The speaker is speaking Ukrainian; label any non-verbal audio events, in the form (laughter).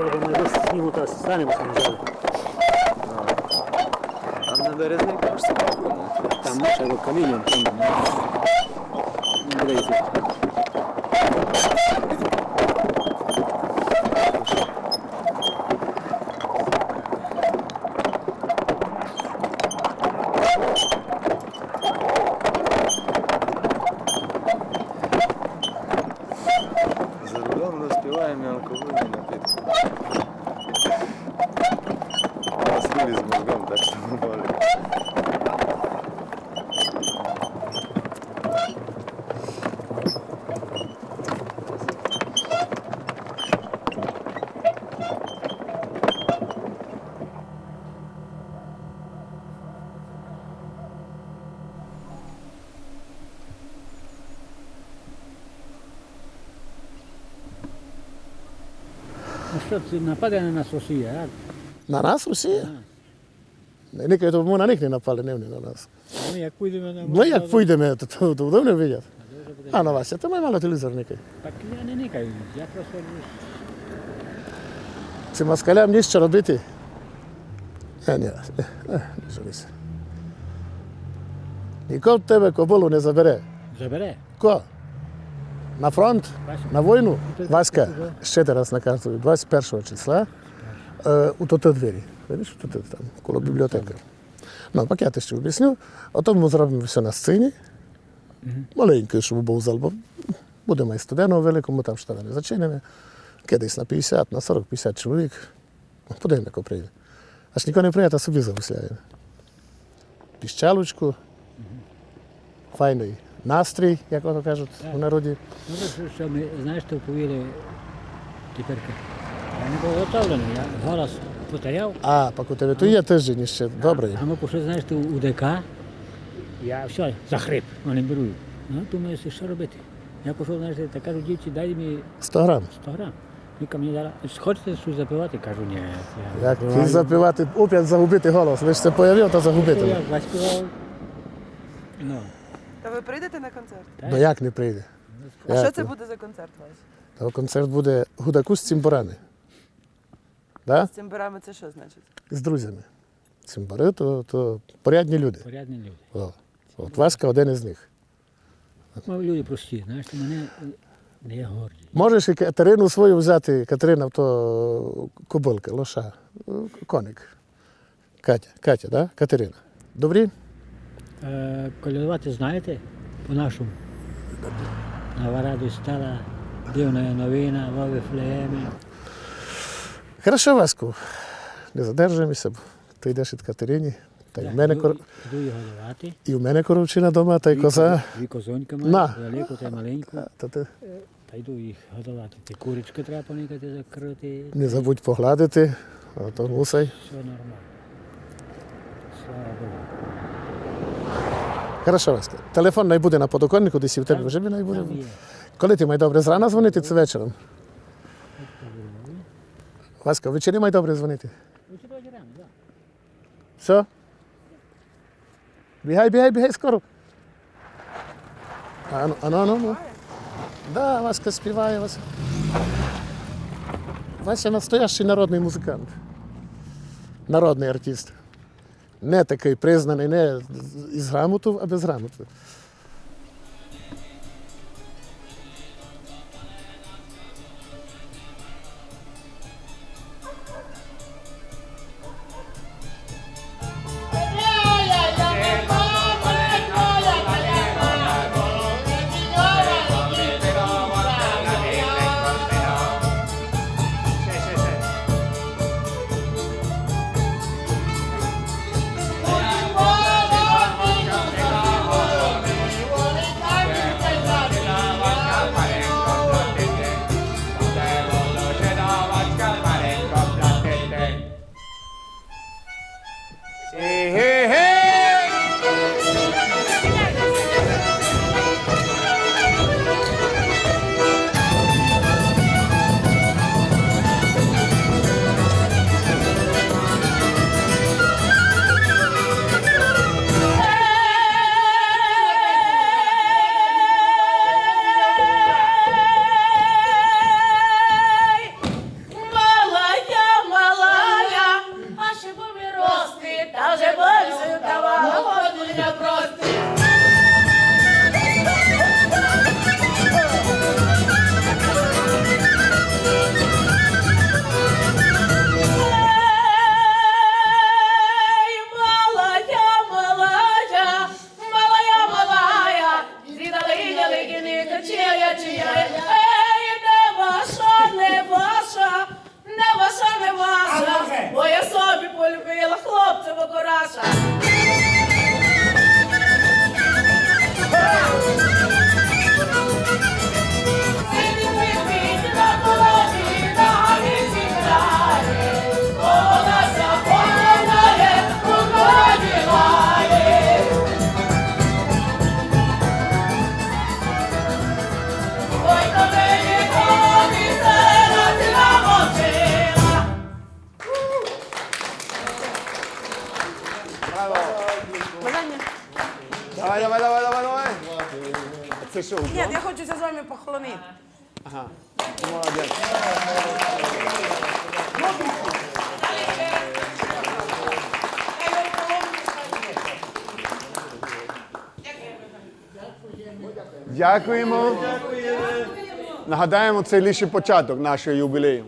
Вони десь снігу та станемо сніжали. Там на березні також собаку. Там наша його камінням. там, ну, буде йти. За рулем розпіваємо і алкогольні српци нападена на Сосија, На нас Русија? Не, нека е тоа на них не напале, не на нас. Не, ако идеме не, ако идеме, тоа (laughs) да не видат. А на вас, тоа е мало телевизор некај. Па ја не некај, ја просто... Се маскалям ништо робити. Е, не, не, не не, не, не, не, не, не забере. Забере? не, На фронт? На війну? Васька, ще раз на карту, 21 числа е, у тото двері. Видиш, тут там, коло бібліотеки. Ну, пак я ти ще об'ясню. Ото ми зробимо все на сцені. Маленький, щоб був зал, бо будемо і студеного великому, там штани не зачинені. Кидись на 50, на 40-50 чоловік. Подивимо, як прийде. Аж ніхто не прийде, а собі загусляє. Піщалочку, файний настрій, як ото кажуть у народі. Ну, що, що ми, знаєш, то повіли тепер. Я не був готовлений, я голос потеряв. А, пак у тебе то є тиждень ще добрий. А ми пішли, знаєш, то у ДК, я все, захрип, вони беруть. Ну, думаю, що робити. Я пішов, знаєш, та кажу, дівці, дай мені 100 грам. 100 грам. Віка мені дала, хочете щось запивати? Кажу, ні. Я Як запиваю. і запівати, опять загубити голос. Ви ж це появив, то Я загубити. заспівав. Ну, Та ви прийдете на концерт? Ну як не прийде? А Як що це ну? буде за концерт у вас? Та концерт буде гудаку з цимборани. Да? З цимбарами це що значить? З друзями. Цимбари то, то порядні люди. порядні люди. О. От Васька один із них. Ми люди прості, знаєш, ти мене не є горді. Можеш і Катерину свою взяти, Катерина то кобилка, лоша, коник. Катя, Катя, да? Катерина. Добрі? Е, колядувати знаєте по-нашому? Нова радость стала, дивна новина, в Вифлеємі. Хорошо, Ваську. Не задержуємося, бо ти йдеш від Катерині. Та й в мене, кор... Йду його годувати. і в мене коровчина вдома, та й коза. коз- Дві козоньки маю, велику та й маленьку. Та ти Та йду їх годувати. Ті курочки треба поникати, закрити. не забудь погладити, а то мусай. Все нормально. Слава Богу. Хорошо, Васька. Телефон най буде на подоконнику, десь і в тебе вже най буде. Коли ти май добре зрана дзвонити, це вечором. Васька, ввечері май добре дзвонити. Все? Бігай, бігай, бігай скоро. А ну, а ну, а ну, ну. Да, Васька співає Вася. Вася настоящий народний музикант. Народний артист. Не такий признаний, не із грамоту, а без грамоти. Давай, давай, давай, давай, давай. Це що? Ні, я хочу з вами похоронити. Молодець. Дякуємо. Нагадаємо, це лише початок нашого юбілею.